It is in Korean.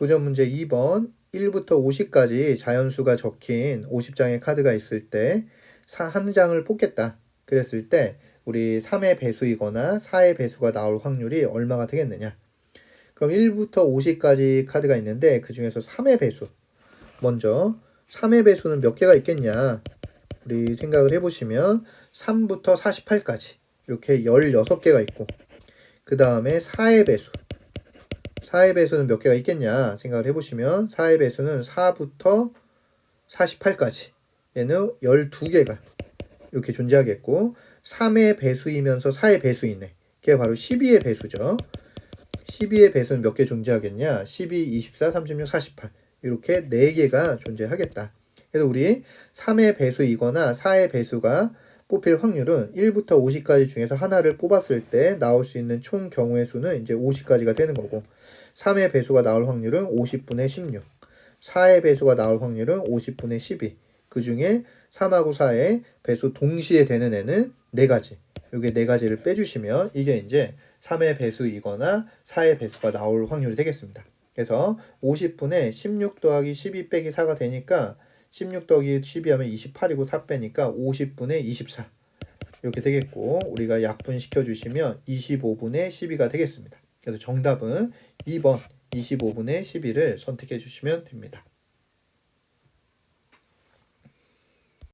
도전 문제 2번 1부터 50까지 자연수가 적힌 50장의 카드가 있을 때 한 장을 뽑겠다. 그랬을 때 우리 3의 배수이거나 4의 배수가 나올 확률이 얼마가 되겠느냐? 그럼 1부터 50까지 카드가 있는데 그 중에서 3의 배수. 먼저 3의 배수는 몇 개가 있겠냐? 우리 생각을 해보시면 3부터 48까지 이렇게 16개가 있고 그 다음에 4의 배수 4의 배수는 몇 개가 있겠냐 생각을 해보시면 4의 배수는 4부터 48까지. 얘는 12개가 이렇게 존재하겠고 3의 배수이면서 4의 배수이네. 그게 바로 12의 배수죠. 12의 배수는 몇 개 존재하겠냐? 12, 24, 36, 48 이렇게 4개가 존재하겠다. 그래서 우리 3의 배수이거나 4의 배수가 뽑힐 확률은 1부터 50까지 중에서 하나를 뽑았을 때 나올 수 있는 총 경우의 수는 이제 50까지가 되는 거고 3의 배수가 나올 확률은 50분의 16 4의 배수가 나올 확률은 50분의 12 그 중에 3하고 4의 배수 동시에 되는 애는 4가지. 이게 4가지를 빼주시면 이게 이제 3의 배수이거나 4의 배수가 나올 확률이 되겠습니다. 그래서 50분의 16 더하기 12 빼기 4가 되니까 16 더하기 12 하면 28이고 4 빼니까 50분의 24 이렇게 되겠고 우리가 약분시켜 주시면 25분의 12가 되겠습니다. 그래서 정답은 2번 25분의 12를 선택해 주시면 됩니다.